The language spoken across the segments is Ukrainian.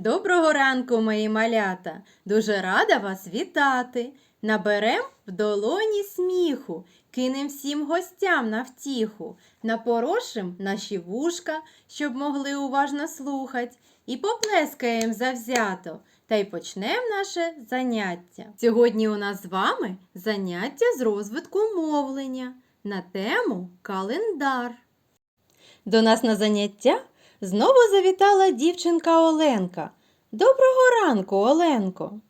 Доброго ранку, мої малята! Дуже рада вас вітати. Наберем в долоні сміху, кинем всім гостям на втіху, напорошим наші вушка, щоб могли уважно слухать, і поплескаєм завзято, та й почнем наше заняття. Сьогодні у нас з вами заняття з розвитку мовлення на тему календар. До нас на заняття знову завітала дівчинка Оленка. Доброго ранку, Оленко!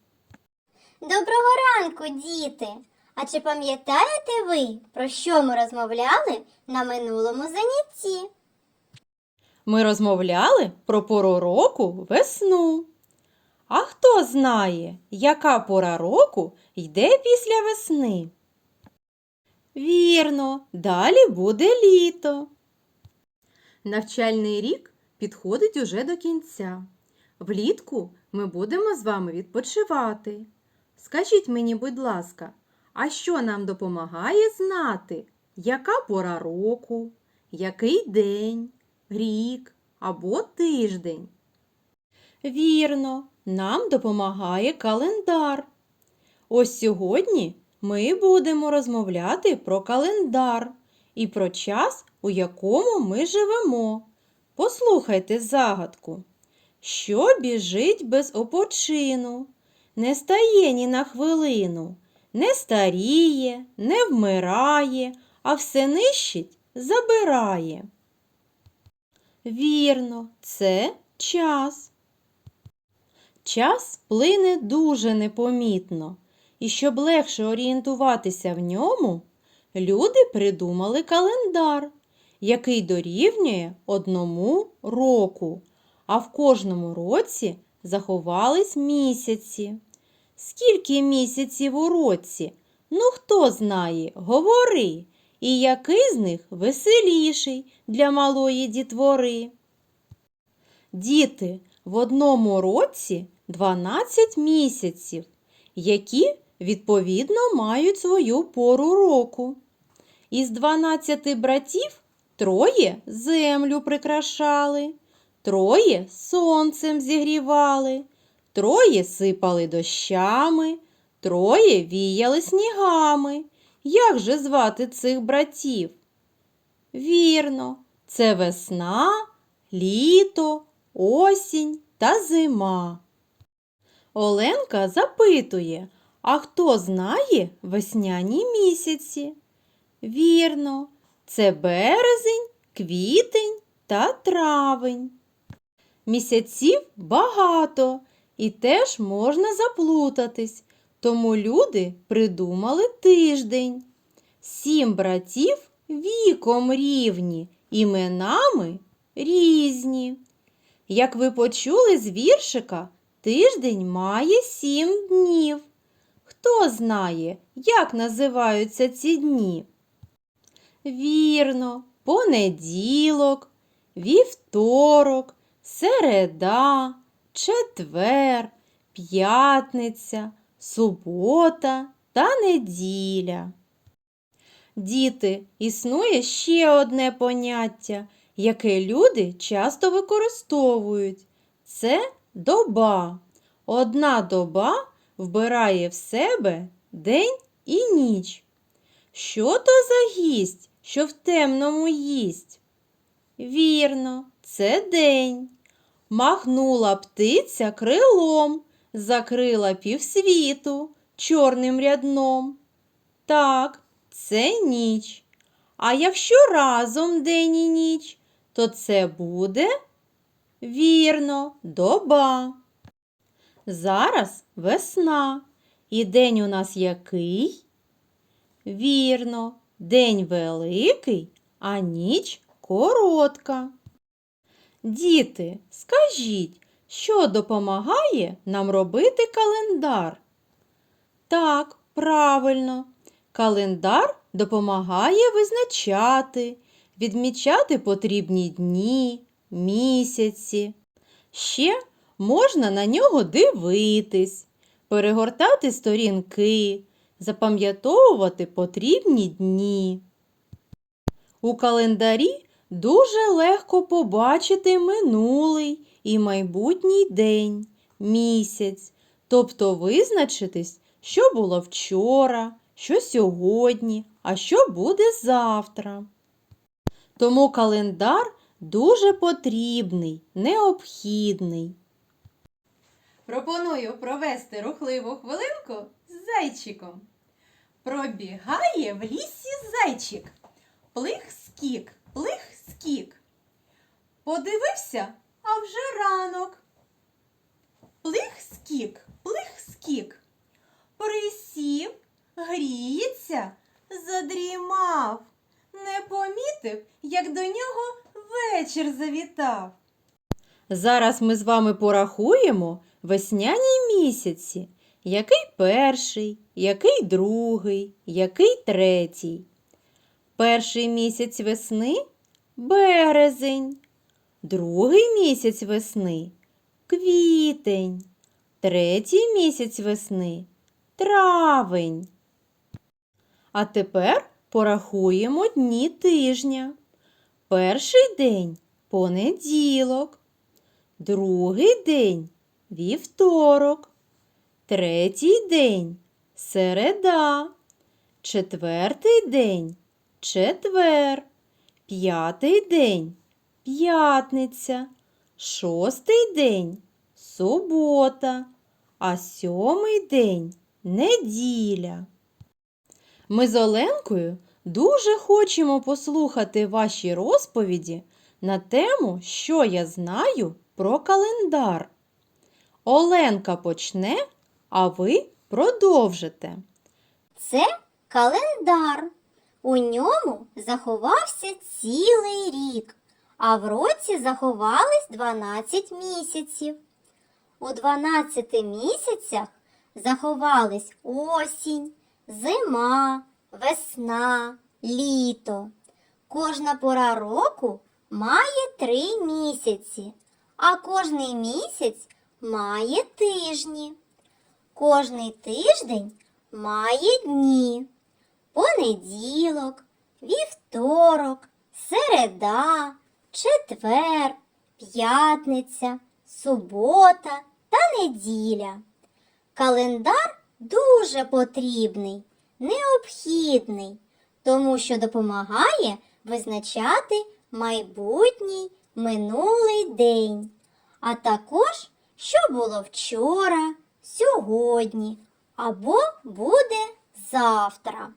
Доброго ранку, діти! А чи пам'ятаєте ви, про що ми розмовляли на минулому занятті? Ми розмовляли про пору року весну. А хто знає, яка пора року йде після весни? Вірно, далі буде літо. Навчальний рік підходить уже до кінця. Влітку ми будемо з вами відпочивати. Скажіть мені, будь ласка, а що нам допомагає знати, яка пора року, який день, рік або тиждень? Вірно, нам допомагає календар. Ось сьогодні ми будемо розмовляти про календар і про час, у якому ми живемо. Послухайте загадку. Що біжить без опочину, не стає ні на хвилину, не старіє, не вмирає, а все нищить, забирає. Вірно, це час. Час плине дуже непомітно, і щоб легше орієнтуватися в ньому, люди придумали календар, який дорівнює одному року, а в кожному році заховались місяці. Скільки місяців у році? Ну, хто знає, говори, і який з них веселіший для малої дітвори? Діти, в одному році 12 місяців, які відповідно мають свою пору року. Із 12 братів троє землю прикрашали, троє сонцем зігрівали, троє сипали дощами, троє віяли снігами. Як же звати цих братів? Вірно, це весна, літо, осінь та зима. Оленка запитує, а хто знає весняні місяці? Вірно, це березень, квітень та травень. Місяців багато і теж можна заплутатись, тому люди придумали тиждень. Сім братів віком рівні, іменами різні. Як ви почули з віршика, тиждень має сім днів. Хто знає, як називаються ці дні? Вірно, понеділок, вівторок, середа, четвер, п'ятниця, субота та неділя. Діти, існує ще одне поняття, яке люди часто використовують. Це доба. Одна доба вбирає в себе день і ніч. Що то за гість, що в темному їсть? Вірно, це день. Махнула птиця крилом, закрила півсвіту чорним рядном. Так, це ніч. А якщо разом день і ніч, то це буде вірно, доба. Зараз весна. І день у нас який? Вірно, день великий, а ніч коротка. Діти, скажіть, що допомагає нам робити календар? Так, правильно. Календар допомагає визначати, відмічати потрібні дні, місяці. Ще можна на нього дивитись, перегортати сторінки, запам'ятовувати потрібні дні. У календарі дуже легко побачити минулий і майбутній день, місяць, тобто визначитись, що було вчора, що сьогодні, а що буде завтра. Тому календар дуже потрібний, необхідний. Пропоную провести рухливу хвилинку з зайчиком. Пробігає в лісі зайчик. Плих скік, плих скік. Подивився, а вже ранок. Плих скік, плих скік. Присів, гріється, задрімав. Не помітив, як до нього вечір завітав. Зараз ми з вами порахуємо весняні місяці. Який перший, який другий, який третій. Перший місяць весни березень, другий місяць весни квітень, третій місяць весни травень. А тепер порахуємо дні тижня. Перший день понеділок, другий день вівторок, третій день середа, четвертий день четвер, п'ятий день п'ятниця, шостий день субота, а сьомий день неділя. Ми з Оленкою дуже хочемо послухати ваші розповіді на тему, що я знаю про календар. Оленка почне, а ви продовжите. Це календар. У ньому заховався цілий рік, а в році заховались 12 місяців. У 12 місяцях заховались осінь, зима, весна, літо. Кожна пора року має три місяці, а кожний місяць має тижні. Кожний тиждень має дні. Понеділок, вівторок, середа, четвер, п'ятниця, субота та неділя. Календар дуже потрібний, необхідний, тому що допомагає визначати майбутній минулий день, а також що було вчора, сьогодні або буде завтра.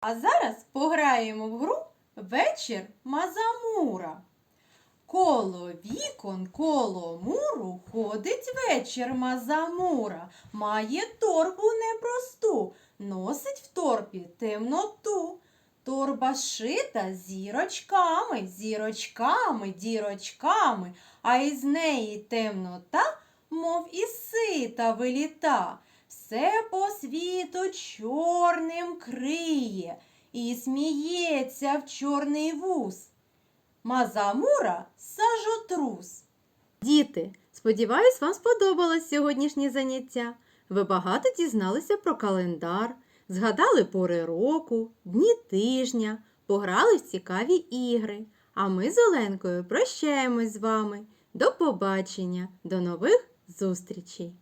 А зараз пограємо в гру Вечір Мазамура. Коло вікон, коло муру ходить вечір Мазамура. Має торбу непросту, носить в торбі темноту. Торба шита зірочками, зірочками, дірочками, а із неї темнота, мов із сита виліта. Все по світу чорним криє і сміється в чорний вуз. Мазамура сажотрус. Діти, сподіваюсь, вам сподобалось сьогоднішнє заняття. Ви багато дізналися про календар, згадали пори року, дні тижня, пограли в цікаві ігри. А ми з Оленкою прощаємось з вами. До побачення, до нових зустрічей!